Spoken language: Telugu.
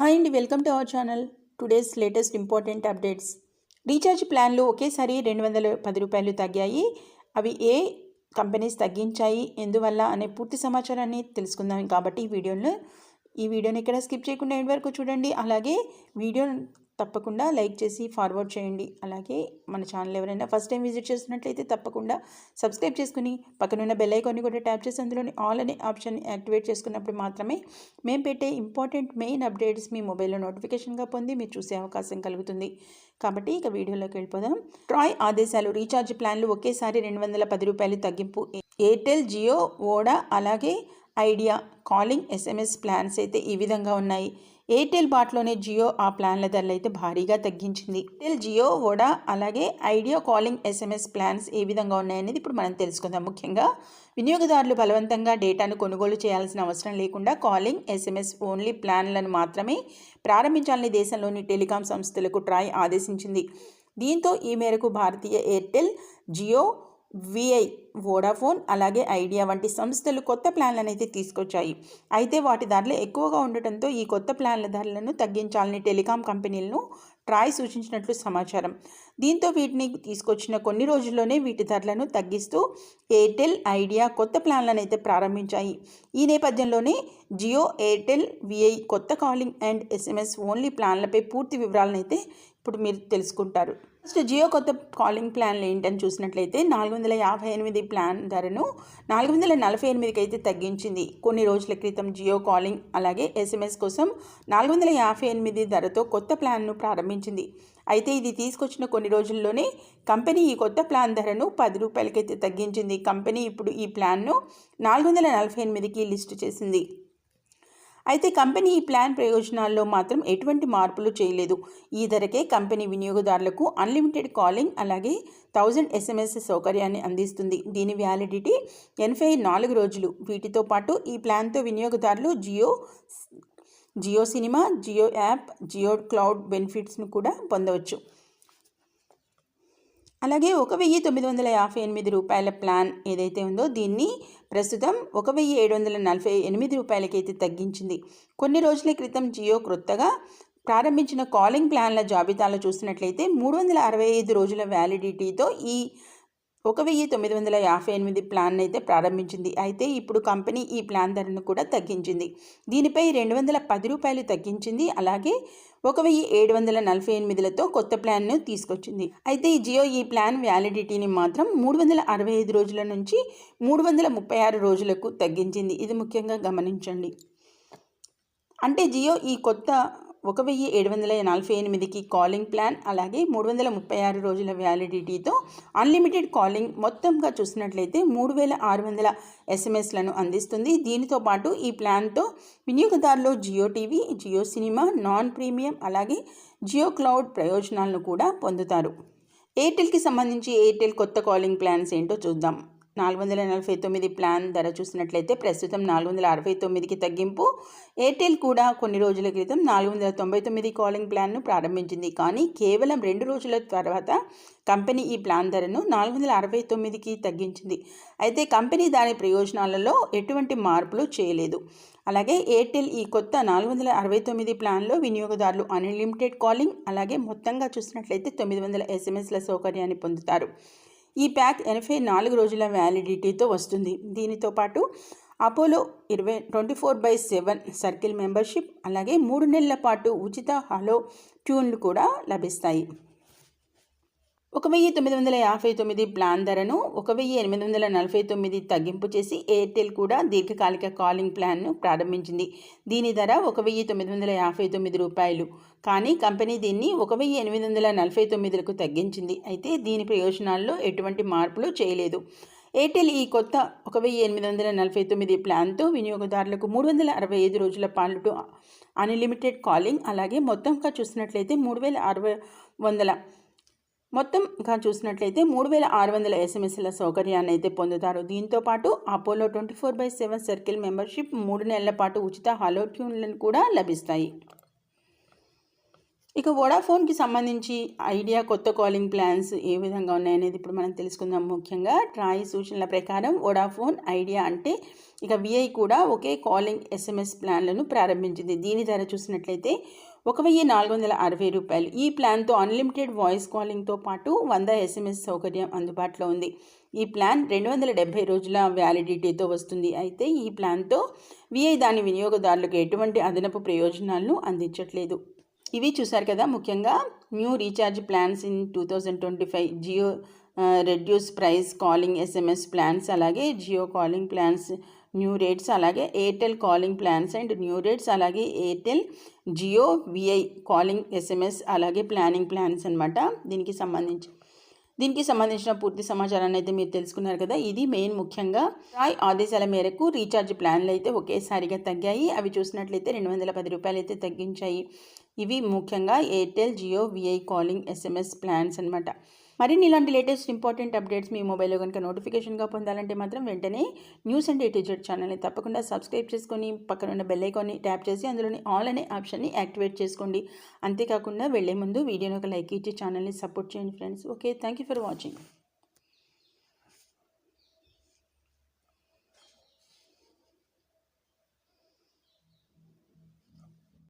హాయ్ అండి welcome to our channel. Today's latest important updates. Recharge ప్లాన్లు ఒకేసారి రెండు వందల పది రూపాయలు తగ్గాయి. అవి ఏ కంపెనీస్ తగ్గించాయి ఎందువల్ల అనే పూర్తి సమాచారాన్ని తెలుసుకుందాం. కాబట్టి ఈ వీడియోలో ఈ వీడియోని ఇక్కడ స్కిప్ చేయకుండా ఎండ్ వరకు చూడండి. అలాగే వీడియో తప్పకుండా లైక్ చేసి ఫార్వర్డ్ చేయండి. అలాగే మన ఛానల్ ఎవరైనా ఫస్ట్ టైం విజిట్ చేస్తున్నట్లయితే తప్పకుండా సబ్స్క్రైబ్ చేసుకుని పక్కనున్న బెల్ ఐకాన్ని కూడా ట్యాప్ చేసి అందులోని ఆల్ అనే ఆప్షన్ యాక్టివేట్ చేసుకున్నప్పుడు మాత్రమే మేము పెట్టే ఇంపార్టెంట్ మెయిన్ అప్డేట్స్ మీ మొబైల్లో నోటిఫికేషన్గా పొంది మీరు చూసే అవకాశం కలుగుతుంది. కాబట్టి ఇక వీడియోలోకి వెళ్ళిపోదాం. ట్రాయ్ ఆదేశాలు రీఛార్జ్ ప్లాన్లు ఒకేసారి రెండు వందల పది రూపాయలు తగ్గింపు ఎయిర్టెల్ జియో ఓడా అలాగే ఐడియా కాలింగ్ ఎస్ఎంఎస్ ప్లాన్స్ అయితే ఈ విధంగా ఉన్నాయి. ఎయిర్టెల్ బాట్లోనే జియో ఆ ప్లాన్ల ధరలు అయితే భారీగా తగ్గించింది. ఎయిర్టెల్ జియో వోడా అలాగే ఐడియా కాలింగ్ ఎస్ఎంఎస్ ప్లాన్స్ ఏ విధంగా ఉన్నాయనేది ఇప్పుడు మనం తెలుసుకుందాం. ముఖ్యంగా వినియోగదారులు బలవంతంగా డేటాను కొనుగోలు చేయాల్సిన అవసరం లేకుండా కాలింగ్ ఎస్ఎంఎస్ ఓన్లీ ప్లాన్లను మాత్రమే ప్రారంభించాలని దేశంలోని టెలికాం సంస్థలకు ట్రాయ్ ఆదేశించింది. దీంతో ఈ మేరకు భారతీయ ఎయిర్టెల్ జియో విఐ వోడాఫోన్ అలాగే ఐడియా వంటి సంస్థలు కొత్త ప్లాన్లను అయితే తీసుకొచ్చాయి. అయితే వాటి ధరలు ఎక్కువగా ఉండటంతో ఈ కొత్త ప్లాన్ల ధరలను తగ్గించాలని టెలికాం కంపెనీలను ట్రాయ్ సూచించినట్లు సమాచారం. దీంతో వీటిని తీసుకొచ్చిన కొన్ని రోజుల్లోనే వీటి ధరలను తగ్గిస్తూ ఎయిర్టెల్ ఐడియా కొత్త ప్లాన్లను అయితే ప్రారంభించాయి. ఈ నేపథ్యంలోనే జియో ఎయిర్టెల్ విఐ కొత్త కాలింగ్ అండ్ ఎస్ఎంఎస్ ఓన్లీ ప్లాన్లపై పూర్తి వివరాలను అయితే ఇప్పుడు మీరు తెలుసుకుంటారు. ఫస్ట్ జియో కొత్త కాలింగ్ ప్లాన్లు ఏంటని చూసినట్లయితే నాలుగు వందల యాభై ఎనిమిది ప్లాన్ ధరను నాలుగు వందల నలభై ఎనిమిదికి అయితే తగ్గించింది. కొన్ని రోజుల క్రితం జియో కాలింగ్ అలాగే ఎస్ఎంఎస్ కోసం నాలుగు వందల యాభై ఎనిమిది ధరతో కొత్త ప్లాన్ను ప్రారంభించింది. అయితే ఇది తీసుకొచ్చిన కొన్ని రోజుల్లోనే కంపెనీ ఈ కొత్త ప్లాన్ ధరను పది రూపాయలకైతే తగ్గించింది. కంపెనీ ఇప్పుడు ఈ ప్లాన్ను నాలుగు వందల నలభై ఎనిమిదికి లిస్టు చేసింది. అయితే కంపెనీ ఈ ప్లాన్ ప్రయోజనాల్లో మాత్రం ఎటువంటి మార్పులు చేయలేదు. ఈ ధరకే కంపెనీ వినియోగదారులకు అన్లిమిటెడ్ కాలింగ్ అలాగే థౌజండ్ ఎస్ఎంఎస్ సౌకర్యాన్ని అందిస్తుంది. దీని వ్యాలిడిటీ ఎనభై నాలుగు రోజులు. వీటితో పాటు ఈ ప్లాన్తో వినియోగదారులు Jio Jio cinema Jio app Jio cloud బెనిఫిట్స్ను కూడా పొందవచ్చు. అలాగే ఒక వెయ్యి తొమ్మిది వందల యాభై ఎనిమిది రూపాయల ప్లాన్ ఏదైతే ఉందో దీన్ని ప్రస్తుతం ఒక వెయ్యి ఏడు వందల నలభై ఎనిమిది రూపాయలకైతే తగ్గించింది. కొన్ని రోజుల క్రితం జియో క్రొత్తగా ప్రారంభించిన కాలింగ్ ప్లాన్ల జాబితాలో చూసినట్లయితే మూడు వందల అరవై ఐదు రోజుల వ్యాలిడిటీతో ఈ ఒక వెయ్యి తొమ్మిది వందల యాభై ఎనిమిది ప్లాన్ అయితే ప్రారంభించింది. అయితే ఇప్పుడు కంపెనీ ఈ ప్లాన్ ధరను కూడా తగ్గించింది. దీనిపై రెండు వందల పది రూపాయలు తగ్గించింది. అలాగే ఒక వెయ్యి ఏడు వందల నలభై ఎనిమిదిలతో కొత్త ప్లాన్ను తీసుకొచ్చింది. అయితే ఈ జియో ఈ ప్లాన్ వ్యాలిడిటీని మాత్రం మూడు వందల అరవై ఐదు రోజుల నుంచి మూడు వందల ముప్పై ఆరు రోజులకు తగ్గించింది. ఇది ముఖ్యంగా గమనించండి. అంటే జియో ఈ కొత్త ఒక వెయ్యి ఏడు వందల నలభై ఎనిమిదికి కాలింగ్ ప్లాన్ అలాగే మూడు వందల ముప్పై ఆరు రోజుల వ్యాలిడిటీతో అన్లిమిటెడ్ కాలింగ్ మొత్తంగా చూసినట్లయితే మూడు వేల ఆరు వందల ఎస్ఎంఎస్లను అందిస్తుంది. దీనితో పాటు ఈ ప్లాన్తో వినియోగదారులు Jio TV Jio cinema non premium అలాగే జియో క్లౌడ్ ప్రయోజనాలను కూడా పొందుతారు. ఎయిర్టెల్కి సంబంధించి ఎయిర్టెల్ కొత్త కాలింగ్ ప్లాన్స్ ఏంటో చూద్దాం. నాలుగు వందల నలభై తొమ్మిది ప్లాన్ ధర చూసినట్లయితే ప్రస్తుతం నాలుగు వందల అరవై తొమ్మిదికి తగ్గింపు. ఎయిర్టెల్ కూడా కొన్ని రోజుల క్రితం నాలుగు వందల తొంభై తొమ్మిది కాలింగ్ ప్లాన్ను ప్రారంభించింది. కానీ కేవలం రెండు రోజుల తర్వాత కంపెనీ ఈ ప్లాన్ ధరను నాలుగు వందల అరవై తొమ్మిదికి తగ్గించింది. అయితే కంపెనీ దాని ప్రయోజనాలలో ఎటువంటి మార్పులు చేయలేదు. అలాగే ఎయిర్టెల్ ఈ కొత్త నాలుగు వందల అరవై తొమ్మిది ప్లాన్లో వినియోగదారులు అన్లిమిటెడ్ కాలింగ్ అలాగే మొత్తంగా చూసినట్లయితే తొమ్మిది వందల ఎస్ఎంఎస్ల సౌకర్యాన్ని పొందుతారు. ఈ ప్యాక్ ఎనభై నాలుగు రోజుల వ్యాలిడిటీతో వస్తుంది. దీనితో పాటు అపోలో ఇరవై twenty four by seven circle membership అలాగే మూడు నెలల పాటు ఉచిత హలో ట్యూన్లు కూడా లభిస్తాయి. ఒక వెయ్యి తొమ్మిది వందల యాభై తొమ్మిది ప్లాన్ ధరను ఒక వెయ్యి ఎనిమిది వందల నలభై తొమ్మిది తగ్గింపు చేసి ఎయిర్టెల్ కూడా దీర్ఘకాలిక కాలింగ్ ప్లాన్ను ప్రారంభించింది. దీని ధర ఒక వెయ్యి తొమ్మిది వందల యాభై తొమ్మిది రూపాయలు. కానీ కంపెనీ దీన్ని ఒక వెయ్యి ఎనిమిది వందల నలభై తొమ్మిదిలకు తగ్గించింది. అయితే దీని ప్రయోజనాల్లో ఎటువంటి మార్పులు చేయలేదు. ఎయిర్టెల్ ఈ కొత్త ఒక వెయ్యి ఎనిమిది వందల నలభై తొమ్మిది ప్లాన్తో వినియోగదారులకు మూడు వందల అరవై ఐదు రోజుల పాటు అన్లిమిటెడ్ కాలింగ్ అలాగే మొత్తంగా చూసినట్లయితే మూడు వేల అరవై వందల మొత్తంగా చూసినట్లయితే మూడు వేల ఆరు వందల ఎస్ఎంఎస్ల సౌకర్యాన్ని అయితే పొందుతారు. దీంతో పాటు Apollo twenty four by seven circle membership మూడు నెలల పాటు ఉచిత హలో ట్యూన్లను కూడా లభిస్తాయి. ఇక వోడాఫోన్కి సంబంధించి ఐడియా కొత్త కాలింగ్ ప్లాన్స్ ఏ విధంగా ఉన్నాయనేది ఇప్పుడు మనం తెలుసుకుందాం. ముఖ్యంగా ట్రాయ్ సూచనల ప్రకారం వోడాఫోన్ ఐడియా అంటే ఇక విఐ కూడా ఒకే కాలింగ్ ఎస్ఎంఎస్ ప్లాన్లను ప్రారంభించింది. దీని ధర చూసినట్లయితే ఒక వెయ్యి నాలుగు వందల అరవై రూపాయలు. ఈ ప్లాన్తో అన్లిమిటెడ్ వాయిస్ కాలింగ్తో పాటు వంద ఎస్ఎంఎస్ సౌకర్యం అందుబాటులో ఉంది. ఈ ప్లాన్ రెండు వందల డెబ్బై రోజుల వ్యాలిడిటీతో వస్తుంది. అయితే ఈ ప్లాన్తో విఐ దాని వినియోగదారులకు ఎటువంటి అదనపు ప్రయోజనాలను అందించట్లేదు. ఇవి చూశారు కదా ముఖ్యంగా new recharge plans in two thousand twenty five Jio reduce price calling SMS plans అలాగే Jio calling plans new rates అలాగే Airtel calling plans and new rates అలాగే Airtel Jio VI calling SMS అలాగే ప్లానింగ్ ప్లాన్స్ అనమాట దీనికి సంబంధించి. దీనికి సంబంధించిన పూర్తి సమాచారాన్ని అయితే మీరు తెలుసుకున్నారు కదా. ఇది మెయిన్ ముఖ్యంగా రాయ్ ఆదేశాల మేరకు రీఛార్జ్ ప్లాన్లు అయితే ఒకేసారిగా తగ్గాయి. అవి చూసినట్లయితే రెండు వందల పది రూపాయలు అయితే తగ్గించాయి. ఇవి ముఖ్యంగా Airtel Jio VI calling SMS plans అనమాట మరిన్ని ఇలాంటి లేటెస్ట్ ఇంపార్టెంట్ అప్డేట్స్ మీ మొబైల్లో కనుక నోటిఫికేషన్గా పొందాలంటే మాత్రం వెంటనే న్యూస్ అండ్ ఏటీజెడ్ ఛానల్ని తప్పకుండా సబ్స్క్రైబ్ చేసుకొని పక్కన ఉన్న బెల్ ఐకాన్ని ట్యాప్ చేసి అందులోని ఆల్ అనే ఆప్షన్ని యాక్టివేట్ చేసుకోండి. అంతేకాకుండా వెళ్ళే ముందు వీడియోని ఒక లైక్ ఇచ్చి ఛానల్ని సపోర్ట్ చేయండి friends. Okay thank you for watching.